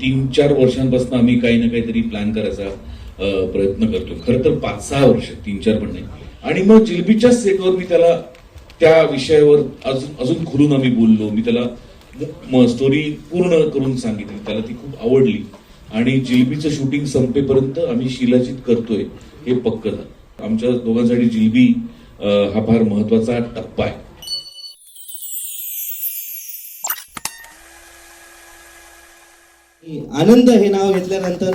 तीन चार वर्षांपासून आम्ही काही ना काहीतरी प्लॅन करायचा प्रयत्न करतो खरं तर पाच सहा वर्ष तीन चार पण नाही. आणि मग जिलबीच्या सेटवर मी त्याला त्या विषयावर अजून अजून खुलून आम्ही बोललो. मी त्याला स्टोरी पूर्ण करून सांगितली. त्याला ती खूप आवडली. आणि जिलबीचं शूटिंग संपेपर्यंत आम्ही शिलाजित करतोय. हे पक्क झालं. आमच्या दोघांसाठी जिलबी हा फार महत्त्वाचा टप्पा आहे. आनंद हे नाव घेतल्यानंतर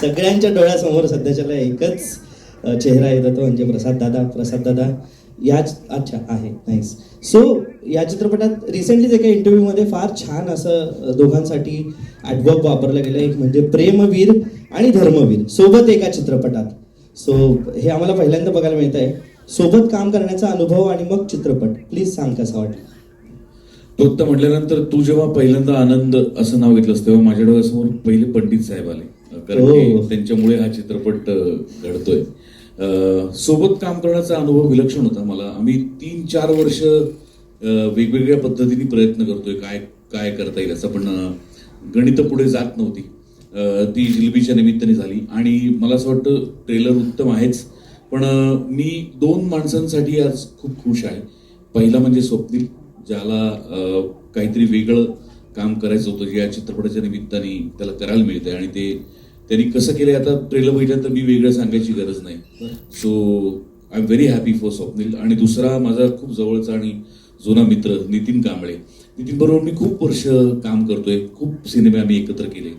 सगळ्यांच्या डोळ्यासमोर सध्याच्याला एकच चेहरा येत होतो म्हणजे प्रसाद दादा प्रसाद दादा याच अच्छा आहे नाईस सो या चित्रपटात रिसेंटलीच एका इंटरव्ह्यूमध्ये फार छान असं दोघांसाठी ॲडवर्ब वापरलं गेलं. एक म्हणजे प्रेमवीर आणि धर्मवीर. सोबत एका चित्रपटात. सो हे आम्हाला पहिल्यांदा बघायला मिळत आहे सोबत काम करण्याचा अनुभव आणि मग चित्रपट. प्लीज सांग कसा वाटला? तो तर म्हटल्यानंतर तू जेव्हा पहिल्यांदा आनंद असं नाव घेतलंस तेव्हा माझ्या डोळ्यासमोर पहिले पंडित साहेब आले. कारण हो. त्यांच्यामुळे हा चित्रपट घडतोय. सोबत काम करण्याचा अनुभव विलक्षण होता मला. आम्ही तीन चार वर्ष वेगवेगळ्या पद्धतीने प्रयत्न करतोय काय काय करता येईल असं. पण गणित पुढे जात नव्हती. ती जिलबीच्या निमित्ताने झाली. आणि मला असं वाटतं ट्रेलर उत्तम आहेच. पण मी दोन माणसांसाठी आज खूप खुश आहे. पहिला म्हणजे स्वप्नील. ज्याला काहीतरी वेगळं काम करायचं होतं जे या चित्रपटाच्या निमित्ताने त्याला करायला मिळतंय. आणि ते त्यांनी कसं केलंय आता ट्रेलर बघितल्यानंतर मी वेगळं सांगायची गरज नाही. So I am very happy for Swapnil आणि दुसरा माझा खूप जवळचा आणि जुना मित्र नितीन कांबळे. नितीन बरोबर मी खूप वर्ष काम करतोय. खूप सिनेमे आम्ही एकत्र केले.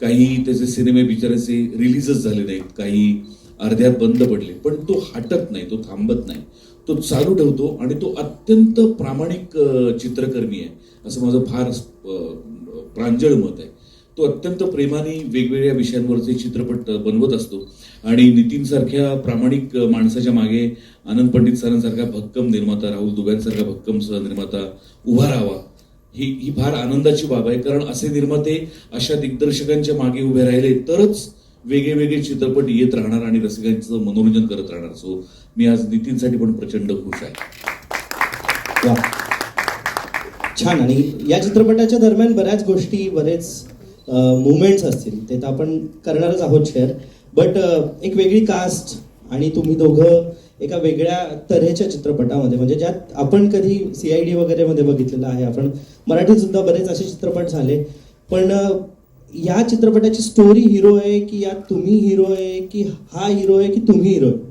काही त्याचे सिनेमे बिचाराचे रिलीजच झाले नाहीत. काही अर्ध्यात बंद पडले. पण तो हटत नाही तो थांबत नाही. तो चालू ठेवतो आणि तो अत्यंत प्रामाणिक चित्रकर्मी आहे. असं माझं फार प्रांजळ मत आहे. तो अत्यंत प्रेमाने वेगवेगळ्या विषयांवरचे चित्रपट बनवत असतो. आणि नितीनसारख्या प्रामाणिक माणसाच्या मागे आनंद पंडित सरांसारखा भक्कम निर्माता राहुल दुब्यांसारखा भक्कम सहनिर्माता उभा राहावा ही ही फार आनंदाची बाब आहे. कारण असे निर्माते अशा दिग्दर्शकांच्या मागे उभे राहिले तरच वेगळे वेगळे चित्रपट येत राहणार आणि रसिकांचं मनोरंजन करत राहणार. सो मी आज नितीनसाठी पण प्रचंड खुश आहे. छान. आणि या चित्रपटाच्या दरम्यान बऱ्याच गोष्टी बरेच मुवमेंट्स असतील. ते तर आपण करणारच आहोत शेअर बट एक वेगळी कास्ट आणि तुम्ही दोघं एका वेगळ्या तऱ्हेच्या चित्रपटामध्ये म्हणजे ज्यात आपण कधी सी आय डी वगैरे मध्ये बघितलेलं आहे. आपण मराठीत सुद्धा बरेच असे चित्रपट झाले. पण या चित्रपटाची स्टोरी हिरो आहे की यात तुम्ही हिरो आहे की हा हिरो आहे की तुम्ही हिरो आहे?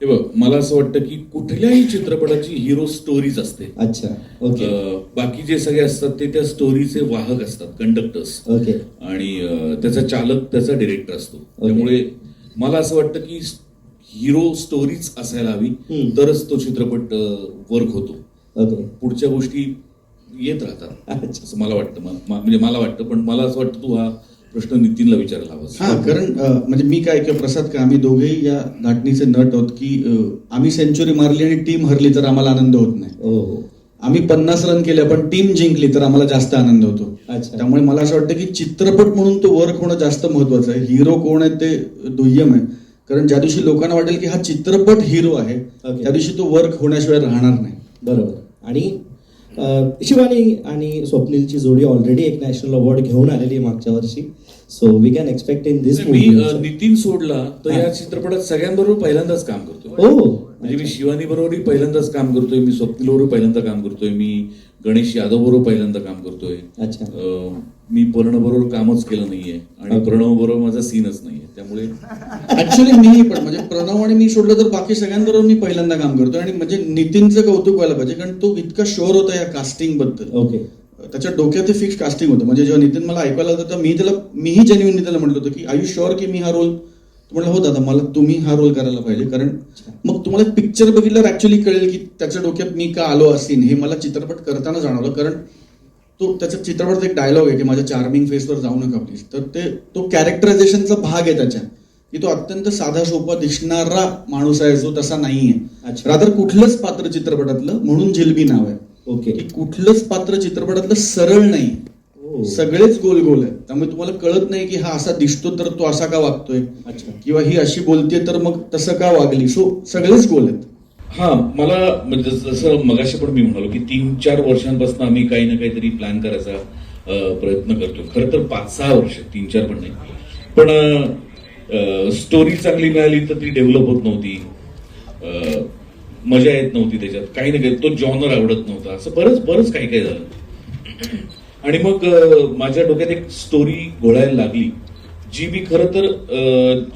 हे बघ मला असं वाटतं की कुठल्याही चित्रपटाची हिरो स्टोरीज असते. अच्छा ओके अं, बाकी जे सगळे असतात ते त्या स्टोरीचे वाहक असतात कंडक्टर्स ओके आणि अं, त्याचा चालक त्याचा डिरेक्टर असतो. त्यामुळे मला असं वाटतं की हिरो स्टोरीच असायला हवी हम्म. तरच तो चित्रपट वर्क होतो. ओके पुढच्या गोष्टी येत राहतात. मला वाटतं. म्हणजे मला वाटतं. पण मला असं वाटतं तू हा प्रश्न नितीनला विचारायला हवा हा कारण म्हणजे मी काय किंवा प्रसाद का आम्ही दोघेही या धाटणीचे नट आहोत की आम्ही सेंचुरी मारली आणि टीम हरली तर आम्हाला आनंद होत नाही. ओ हो. आम्ही पन्नास रन केले पण टीम जिंकली तर आम्हाला जास्त आनंद होतो. अच्छा. त्यामुळे मला असं वाटतं की चित्रपट म्हणून तो वर्क होणं जास्त महत्वाचं आहे. हिरो कोण आहे ते दुय्यम आहे. कारण ज्या दिवशी लोकांना वाटेल की हा चित्रपट हिरो आहे. त्या दिवशी तो वर्क होण्याशिवाय राहणार नाही. बरोबर. आणि शिवानी आणि स्वप्नीलची जोडी ऑलरेडी एक नॅशनल अवॉर्ड घेऊन आलेली आहे मागच्या वर्षी. So we can expect in this मी नितीन सोडला तर या चित्रपटात सगळ्यांबरोबर पहिल्यांदाच काम करतो हो म्हणजे मी शिवानी बरोबरही पहिल्यांदाच काम करतोय मी स्वप्नील बरोबर पहिल्यांदा काम करतोय मी गणेश यादव बरोबर पहिल्यांदा काम करतोय. अच्छा. मी प्रणव बरोबर कामच केलं नाहीये आणि प्रणव बरोबर माझा सीनच नाहीये. त्यामुळे ऍक्च्युली मी पण म्हणजे प्रणव आणि मी सोडलं तर बाकी सगळ्यांबरोबर मी पहिल्यांदा काम करतो आणि म्हणजे नितीनचं कौतुक व्हायला पाहिजे कारण तो इतका शुअर होता या कास्टिंगबद्दल ओके. त्याच्या डोक्यात फिक्स कास्टिंग होतं. म्हणजे जेव्हा नितीन मला ऐकायला होतं तर मी त्याला मीही जेन्युनली त्याला म्हटलं होतं की आय यू शुअर की मी हा रोल म्हणलं हो दादा मला तुम्ही हा रोल करायला पाहिजे. कारण मग तुम्हाला पिक्चर बघितल्यावर ऍक्च्युली कळेल की त्याच्या डोक्यात मी का आलो असेन. हे मला चित्रपट करताना जाणवलं. कारण तो त्याच्या चित्रपटात एक डायलॉग आहे की माझ्या चार्मिंग फेसवर जाऊ नका प्लीज तर ते तो कॅरेक्टरायझेशनचा भाग आहे त्याच्या. की तो अत्यंत साधा सोपा दिसणारा माणूस आहे जो तसा नाहीये. रादर कुठलंच पात्र चित्रपटातलं म्हणून जिलबी नाव आहे. ओके. कुठलंच पात्र चित्रपटातलं सरळ नाही. सगळेच गोल गोल आहे त्यामुळे तुम्हाला कळत नाही की हा असा दिसतो तर तो असा का वागतोय? अच्छा. किंवा ही अशी बोलते तर मग तसं का वागली? सो सगळेच गोल आहेत. हा मला म्हणजे जस- मगाशी पण मी म्हणालो की तीन चार वर्षांपासून आम्ही काही ना काहीतरी प्लॅन करायचा प्रयत्न करतोय. खरं तर पाच सहा वर्ष तीन चार पण नाही. पण स्टोरी चांगली मिळाली तर ती डेव्हलप होत नव्हती. मजा येत नव्हती त्याच्यात. काही नाही काही तो जॉनर आवडत नव्हता. असं बरंच बरंच काही काही झालं. आणि मग माझ्या डोक्यात एक स्टोरी घोळायला लागली जी मी खरं तर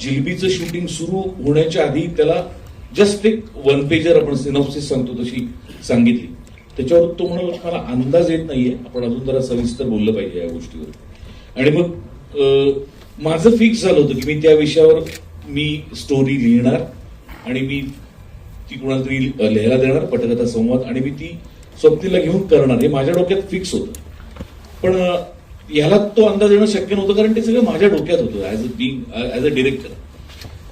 जिलबीचं शूटिंग सुरू होण्याच्या आधी त्याला जस्ट एक वन पेजर आपण सिनॉप्सिस सांगतो तशी सांगितली. त्याच्यावर तो म्हणाला मला अंदाज येत नाहीये. आपण अजून जरा सविस्तर बोललं पाहिजे या गोष्टीवर. आणि मग माझं फिक्स झालं होतं की मी त्या विषयावर मी स्टोरी लिहिणार आणि मी ती कुणाला तरी लिहायला देणार पटकथा संवाद आणि मी ती स्वप्नीला घेऊन करणार. हे माझ्या डोक्यात फिक्स होतं. पण याला तो अंदाज येणं शक्य नव्हतं कारण ते सगळं माझ्या डोक्यात होतं as a being as a director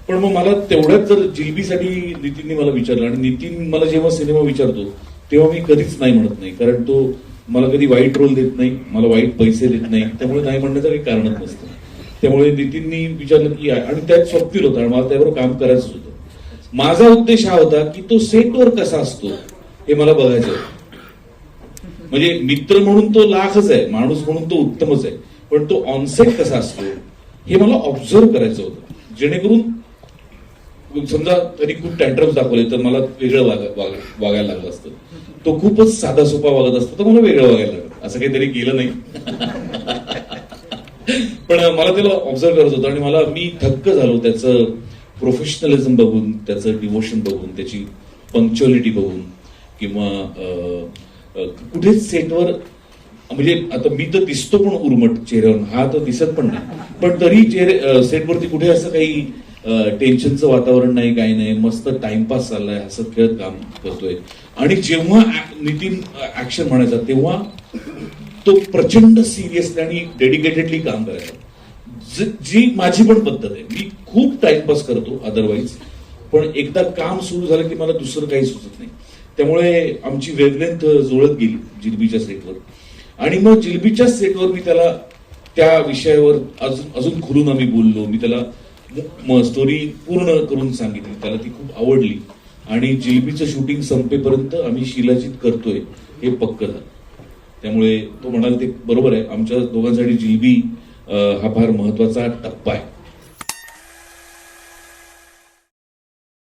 पण मग मला तेवढ्याच जर जिलबीसाठी नितीनने मला विचारलं आणि नितीन मला जेव्हा सिनेमा विचारतो तेव्हा मी कधीच नाही म्हणत नाही. कारण तो मला कधी वाईट रोल देत नाही मला वाईट पैसे देत नाही. त्यामुळे नाही म्हणण्याचं काही कारणच नसतं. त्यामुळे नितीननी विचारलं की आणि त्यात स्वप्नील होता आणि मला त्याबरोबर काम करायचं होतं. माझा उद्देश हा होता की तो सेटवर कसा असतो हे मला बघायचं होतं. म्हणजे मित्र म्हणून तो लाखच आहे माणूस म्हणून तो उत्तमच आहे. पण तो ऑनसेट कसा असतो हे मला ऑब्झर्व करायचं होतं. जेणेकरून समजा त्यांनी खूप टॅन्ट्रम्स दाखवले तर मला वेगळं वागायला लागलं असतं. तो खूपच साधा सोपा वागत असतो तर मला वेगळं वागायला लागलं. असं काहीतरी केलं नाही. पण मला त्याला ऑब्झर्व करत होतं आणि मला मी थक्क झालो त्याचं प्रोफेशनलिझम बघून त्याचं डिवोशन बघून त्याची पंक्च्युअलिटी बघून किंवा कुठेच सेटवर म्हणजे आता मी तर दिसतो पण उर्मट चेहऱ्यावर हा तर दिसत पण नाही. पण तरी चेहरे सेटवरती कुठे असं काही टेन्शनचं वातावरण नाही काही नाही. मस्त टाइमपास चाललाय हसत खेळत काम करतोय. आणि जेव्हा नितीन ऍक्शन म्हणायचा तेव्हा तो प्रचंड सिरियसली आणि डेडिकेटेडली काम करायचा. जी माझी पण पद्धत आहे. मी खूप टाइमपास करतो अदरवाईज पण एकदा काम सुरू झालं की मला दुसरं काही सुचत नाही. त्यामुळे आमची वेवलेंथ जुळत गेली जिलबीच्या सेटवर आणि मग जिलबीच्या सेटवर मी त्याला त्या विषयावर अजून अजून खुलून आम्ही बोललो. मी त्याला स्टोरी पूर्ण करून सांगितली. त्याला ती खूप आवडली. आणि जिलबीचं शूटिंग संपेपर्यंत आम्ही शिलाजित करतोय हे पक्क झालं. त्यामुळे तो म्हणाल ते बरोबर आहे. आमच्या दोघांसाठी जिलबी हा फार महत्त्वाचा टप्पा आहे.